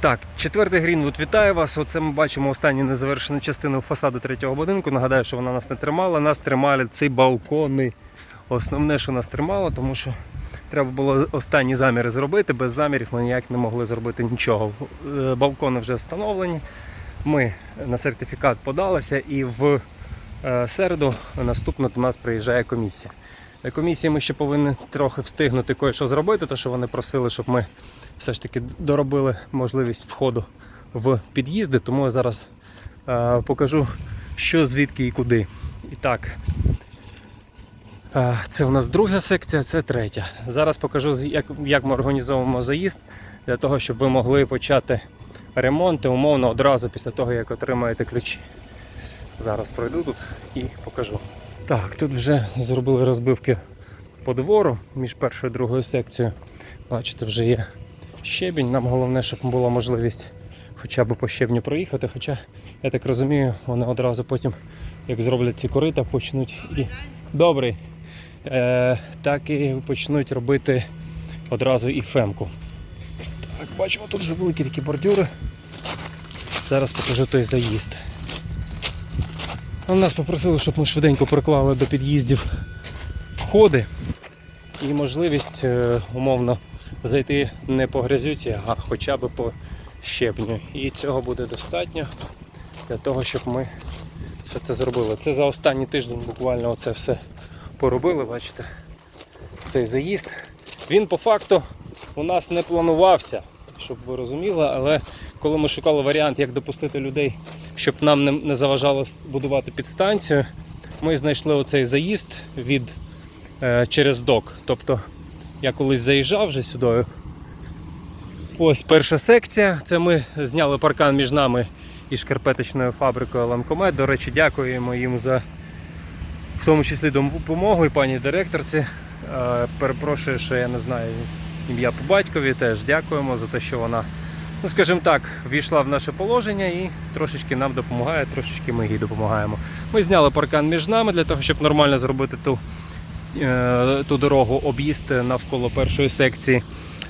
Так, четвертий Грінвуд вітає вас. Оце ми бачимо останню незавершену частину фасаду третього будинку. Нагадаю, що вона нас не тримала. Нас тримали ці балкони. Основне, що нас тримало, тому що треба було останні заміри зробити. Без замірів ми ніяк не могли зробити нічого. Е, Балкони вже встановлені. Ми на сертифікат подалися і в е, середу наступно до нас приїжджає комісія. Комісії ми ще повинні трохи встигнути кое-що зробити, тому що вони просили, щоб ми все ж таки доробили можливість входу в під'їзди, тому я зараз е, покажу, що звідки і куди. І так, е, це у нас друга секція, це третя. Зараз покажу, як, як ми організовуємо заїзд для того, щоб ви могли почати ремонти умовно одразу після того, як отримаєте ключі. Зараз пройду тут і покажу. Так, тут вже зробили розбивки по двору між першою і другою секцією. Бачите, вже є щебінь. Нам головне, щоб була можливість хоча б по щебню проїхати. Хоча, я так розумію, вони одразу потім, як зроблять ці корита, почнуть і добрий. Е, так і почнуть робити одразу і фемку. Так, бачимо, тут вже великі такі бордюри. Зараз покажу той заїзд. А Нас попросили, щоб ми швиденько приклали до під'їздів входи і можливість е, умовно зайти не по грязюці, а хоча б по щебню. І цього буде достатньо для того, щоб ми все це зробили. Це за останній тиждень буквально це все поробили, бачите, цей заїзд. Він по факту у нас не планувався, щоб ви розуміли, але коли ми шукали варіант, як допустити людей, щоб нам не, заважало будувати підстанцію, ми знайшли оцей заїзд від е, через док. Тобто я колись заїжджав вже сюди. Ось перша секція. Це ми зняли паркан між нами і шкарпеточною фабрикою Ламкомет. До речі, дякуємо їм за в тому числі допомогу і пані директорці. Е, Перепрошую, що я не знаю ім'я по батькові. Теж дякуємо за те, що вона, ну скажімо так, війшла в наше положення і трошечки нам допомагає, трошечки ми їй допомагаємо. Ми зняли паркан між нами для того, щоб нормально зробити ту е, ту дорогу об'їзд навколо першої секції.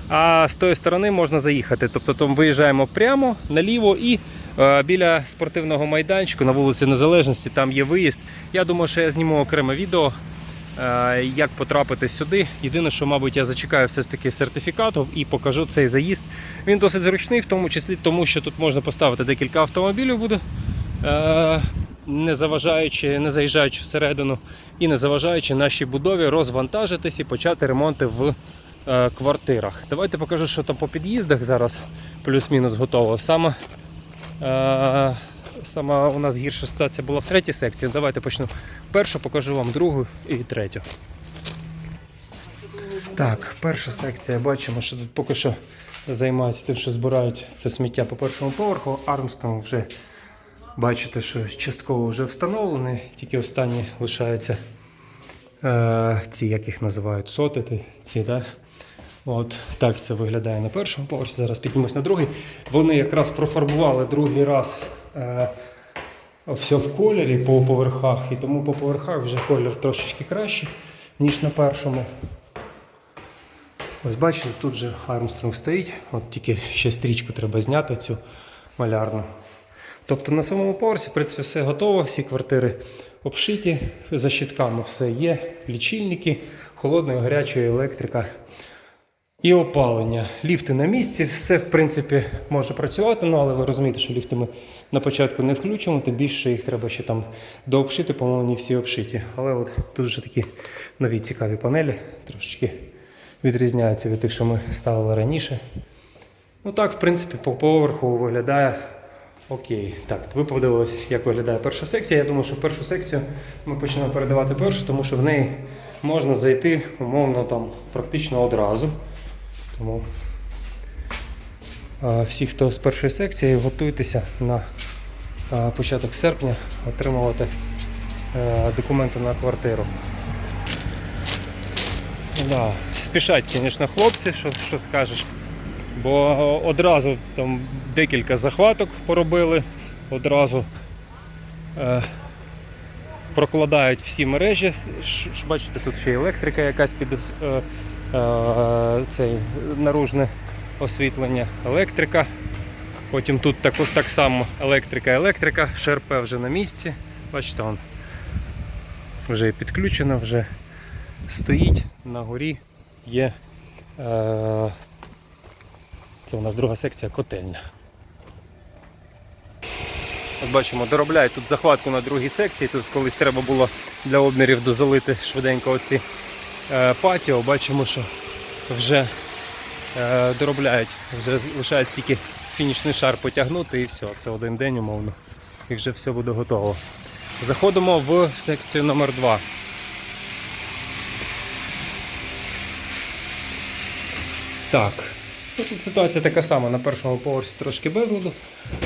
А з тої сторони можна заїхати. Тобто там виїжджаємо прямо наліво і е, біля спортивного майданчику на вулиці Незалежності там є виїзд. Я думаю, що я зніму окреме відео, е, як потрапити сюди. Єдине, що, мабуть, я зачекаю все ж таки сертифікатів і покажу цей заїзд. Він досить зручний, в тому числі тому, що тут можна поставити декілька автомобілів буде. Е, не заважаючи, не заїжджаючи всередину і не заважаючи нашій будові розвантажитись і почати ремонти в е, квартирах. Давайте покажу, що там по під'їздах зараз плюс-мінус готово. Саме, е, сама у нас гірша ситуація була в третій секції. Давайте почну першу, покажу вам другу і третю. Так, перша секція. Бачимо, що тут поки що займаються тим, що збирають це сміття по першому поверху. Армстронг вже бачите, що частково вже встановлений, тільки останні лишаються е, ці, як їх називають, сотити. Ці, да? От так це виглядає на першому поверсі. Зараз піднімусь на другий. Вони якраз профарбували другий раз е, все в кольорі по поверхах, і тому по поверхах вже колір трошечки кращий, ніж на першому. Ось бачите, тут же Армстронг стоїть, от тільки ще стрічку треба зняти цю малярну. Тобто на самому поверсі, в принципі, все готово, всі квартири обшиті, за щитками все є, лічильники, холодної, гарячої електрика і опалення. Ліфти на місці, все в принципі може працювати, ну але ви розумієте, що ліфти ми на початку не включимо, тим більше їх треба ще там дообшити, по-моєму, не всі обшиті. Але от тут вже такі нові цікаві панелі, трошечки відрізняються від тих, що ми ставили раніше. Ну так, в принципі, по поверху виглядає окей. Так, ви подивилися, як виглядає перша секція. Я думаю, що першу секцію ми почнемо передавати першу, тому що в неї можна зайти умовно там практично одразу. Тому всі, хто з першої секції, готуйтеся на початок серпня отримувати е, документи на квартиру. Да. Спішать, звісно, хлопці, що, що скажеш. Бо одразу там декілька захваток поробили, одразу е, прокладають всі мережі. Ш- Бачите, тут ще електрика якась під е, е, цей наружне освітлення, електрика. Потім тут так, так само електрика, електрика, ШРП вже на місці. Бачите, он вже підключено, вже стоїть на горі є. Е, це у нас друга секція котельня. От бачимо, доробляють тут захватку на другій секції. Тут колись треба було для обмірів дозалити швиденько оці е, патіо. Бачимо, що вже е, доробляють, вже лишається тільки фінішний шар потягнути і все. Це один день умовно. І вже все буде готово. Заходимо в секцію номер 2 Так. Ну, ситуація така сама. На першому поверсі трошки безладу.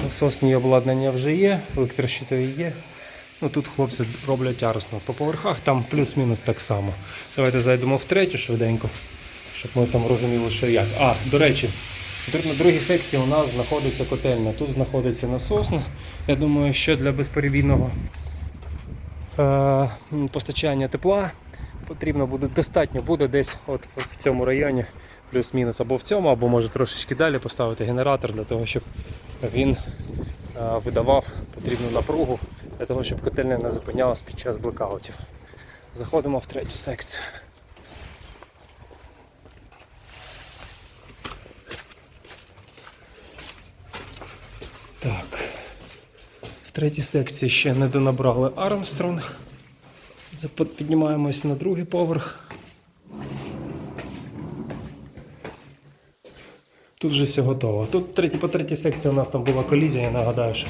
Насосні обладнання вже є, електрощитові є. Ну, тут хлопці роблять ярусно. По поверхах там плюс-мінус так само. Давайте зайдемо в третю швиденько, щоб ми там розуміли, що як. А, до речі, на другій секції у нас знаходиться котельня. Тут знаходиться насосна. Я думаю, що для безперебійного е, постачання тепла потрібно буде достатньо буде десь от в- цьому районі, плюс-мінус або в цьому, або може трошечки далі поставити генератор для того, щоб він е, видавав потрібну напругу для того, щоб котельня не зупинялась під час блекаутів. Заходимо в третю секцію. Так. В третій секції ще не донабрали Армстронг. Піднімаємось на другий поверх. Тут вже все готово. Тут третій, по третій секції у нас там була колізія, я нагадаю, що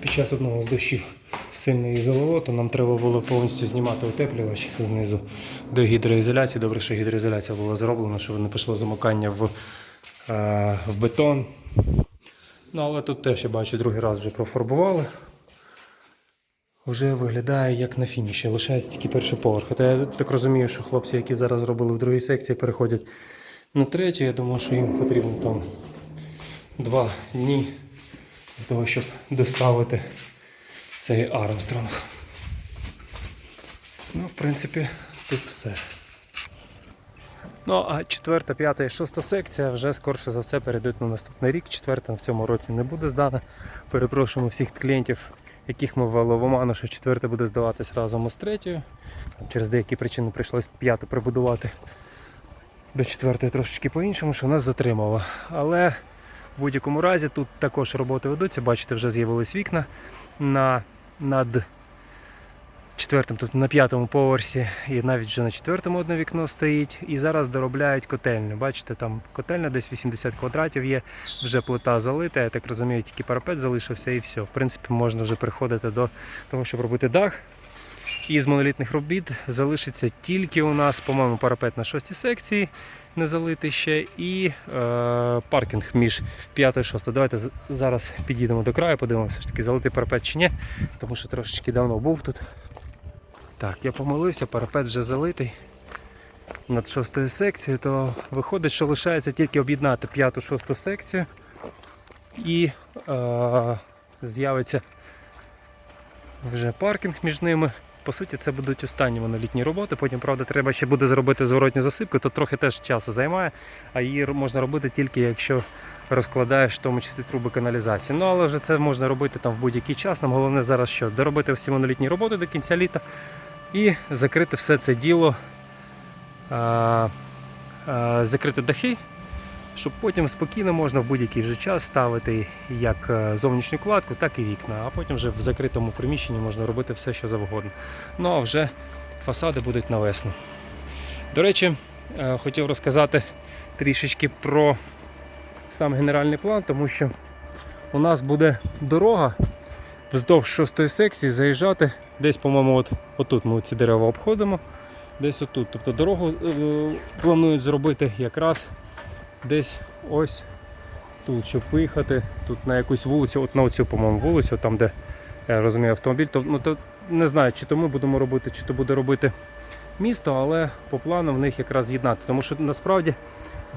під час одного з дощів сильної залило, то нам треба було повністю знімати утеплювач знизу до гідроізоляції. Добре, що гідроізоляція була зроблена, щоб не пішло замокання в, е, в бетон. Ну, але тут теж я бачу, другий раз вже профарбували. Вже виглядає як на фініші. Лишається тільки перший поверх. Та я так розумію, що хлопці, які зараз робили в другій секції, переходять на третю. Я думаю, що їм потрібно там два дні для того, щоб доставити цей Армстронг. Ну, в принципі, тут все. Ну, а четверта, п'ята і шоста секція вже скорше за все перейдуть на наступний рік. Четверта в цьому році не буде здана. Перепрошуємо всіх клієнтів, яких ми ввели в оману, що четверта буде здаватись разом із третьою. Через деякі причини прийшлось п'яту прибудувати до четвертої трошечки по-іншому, що нас затримало. Але в будь-якому разі тут також роботи ведуться. Бачите, вже з'явились вікна на, над четвертим, тут на п'ятому поверсі, і навіть вже на четвертому одне вікно стоїть. І зараз доробляють котельню. Бачите, там котельня десь 80 квадратів є, вже плита залита. Я так розумію, тільки парапет залишився і все. В принципі, можна вже переходити до того, щоб робити дах. І з монолітних робіт залишиться тільки у нас, по-моєму, парапет на шостій секції не залитий ще, і е, паркінг між 5 і 6. Давайте зараз підійдемо до краю, подивимося, ж таки залитий парапет чи ні, тому що трошечки давно був тут. Так, я помилився, парапет вже залитий над шостою секцією, то виходить, що лишається тільки об'єднати п'яту шосту секцію і е, з'явиться вже паркінг між ними. По суті, це будуть останні монолітні роботи. Потім, правда, треба ще буде зробити зворотню засипку, то трохи теж часу займає, а її можна робити тільки якщо розкладаєш в тому числі труби каналізації. Ну але вже це можна робити там в будь-який час. Нам головне зараз що? Доробити всі монолітні роботи до кінця літа і закрити все це діло, закрити дахи, щоб потім спокійно можна в будь-який вже час ставити як е, зовнішню кладку, так і вікна. А потім вже в закритому приміщенні можна робити все, що завгодно. Ну а вже фасади будуть на весну. До речі, е, хотів розказати трішечки про сам генеральний план, тому що у нас буде дорога вздовж шостої секції заїжджати десь, по-моєму, от, отут ми ці дерева обходимо, десь отут. Тобто дорогу е, планують зробити якраз десь ось тут, щоб виїхати тут на якусь вулицю, от на оцю, по-моєму, вулицю, там, де я розумію автомобіль, то, ну, то не знаю, чи то ми будемо робити, чи то буде робити місто, але по плану в них якраз з'єднати. Тому що насправді,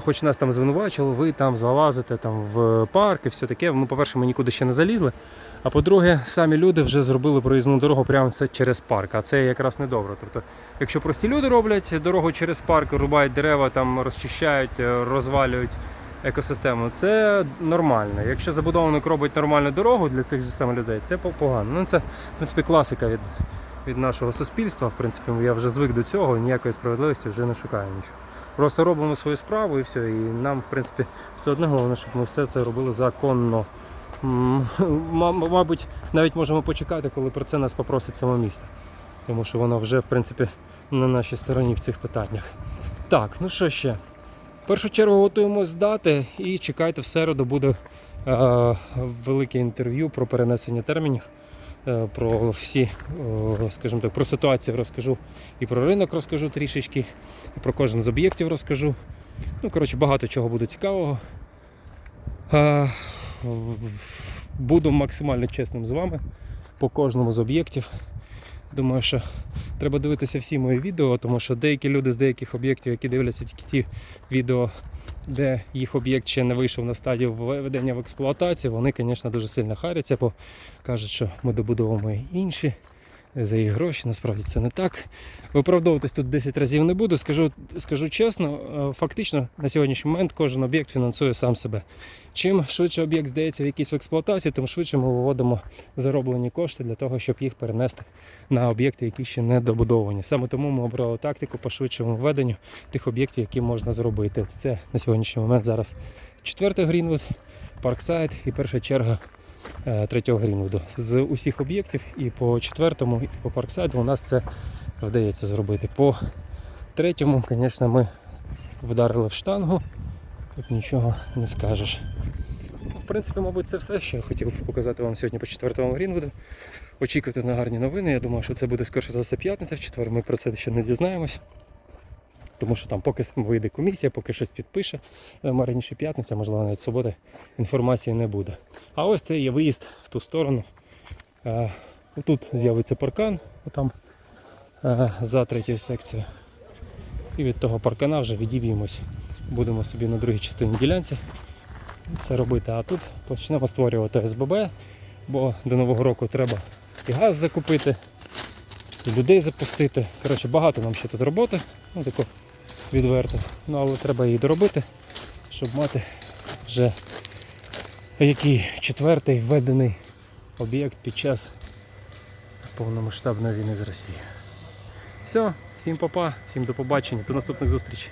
хоч нас там звинувачили, ви там залазите там, в парк і все таке. Ну, по-перше, ми нікуди ще не залізли. А по-друге, самі люди вже зробили проїзну дорогу прямо все через парк, а це якраз недобре. Тобто, якщо прості люди роблять дорогу через парк, рубають дерева, там розчищають, розвалюють екосистему, це нормально. Якщо забудовник робить нормальну дорогу для цих же саме людей, це погано. Ну це в принципі класика від, від нашого суспільства. В принципі, я вже звик до цього, ніякої справедливості вже не шукаю нічого. Просто робимо свою справу і все. І нам, в принципі, все одне головне, щоб ми все це робили законно. Мабуть, навіть можемо почекати, коли про це нас попросить саме місто. Тому що воно вже, в принципі, на нашій стороні в цих питаннях. Так, ну що ще? В першу чергу готуємось здати і чекайте в середу буде е, велике інтерв'ю про перенесення термінів. Е, Про всі, е, скажімо так, про ситуацію розкажу і про ринок розкажу трішечки, і про кожен з об'єктів розкажу. Ну, коротше, багато чого буде цікавого. Е, Буду максимально чесним з вами по кожному з об'єктів. Думаю, що треба дивитися всі мої відео, тому що деякі люди з деяких об'єктів, які дивляться тільки ті відео, де їх об'єкт ще не вийшов на стадію введення в експлуатацію, вони, звісно, дуже сильно харяться, бо кажуть, що ми добудовуємо інші за їх гроші. Насправді це не так. Виправдовуватись тут 10 разів не буду. Скажу, скажу чесно, е, фактично на сьогоднішній момент кожен об'єкт фінансує сам себе. Чим швидше об'єкт здається в якійсь експлуатації, тим швидше ми виводимо зароблені кошти для того, щоб їх перенести на об'єкти, які ще не добудовані. Саме тому ми обрали тактику по швидшому введенню тих об'єктів, які можна зробити. Це на сьогоднішній момент зараз четвертий Грінвуд, Парксайд і перша черга третього Грінвуду. З усіх об'єктів і по четвертому, і по Парксайду у нас це вдається зробити. По третьому, звісно, ми вдарили в штангу. Тут нічого не скажеш. Ну, В принципі, мабуть, це все, що я хотів показати вам сьогодні по четвертому Грінвуду. Очікуйте на гарні новини. Я думаю, що це буде скоріше за все п'ятниця. В четвер ми про це ще не дізнаємось. Тому що там поки вийде комісія, поки щось підпише. Е, Раніше п'ятниця, можливо, навіть субота, інформації не буде. А ось це є виїзд в ту сторону. Е, Тут з'явиться паркан, отам е, за третьою секцією. І від того паркана вже відіб'ємось. Будемо собі на другій частині ділянці це робити. А тут почнемо створювати СББ, бо до Нового року треба і газ закупити, і людей запустити. Коротше, багато нам ще тут роботи, ну тако відверто. Ну але треба її доробити, щоб мати вже який четвертий введений об'єкт під час повномасштабної війни з Росією. Все, всім папа, всім до побачення, до наступних зустрічей.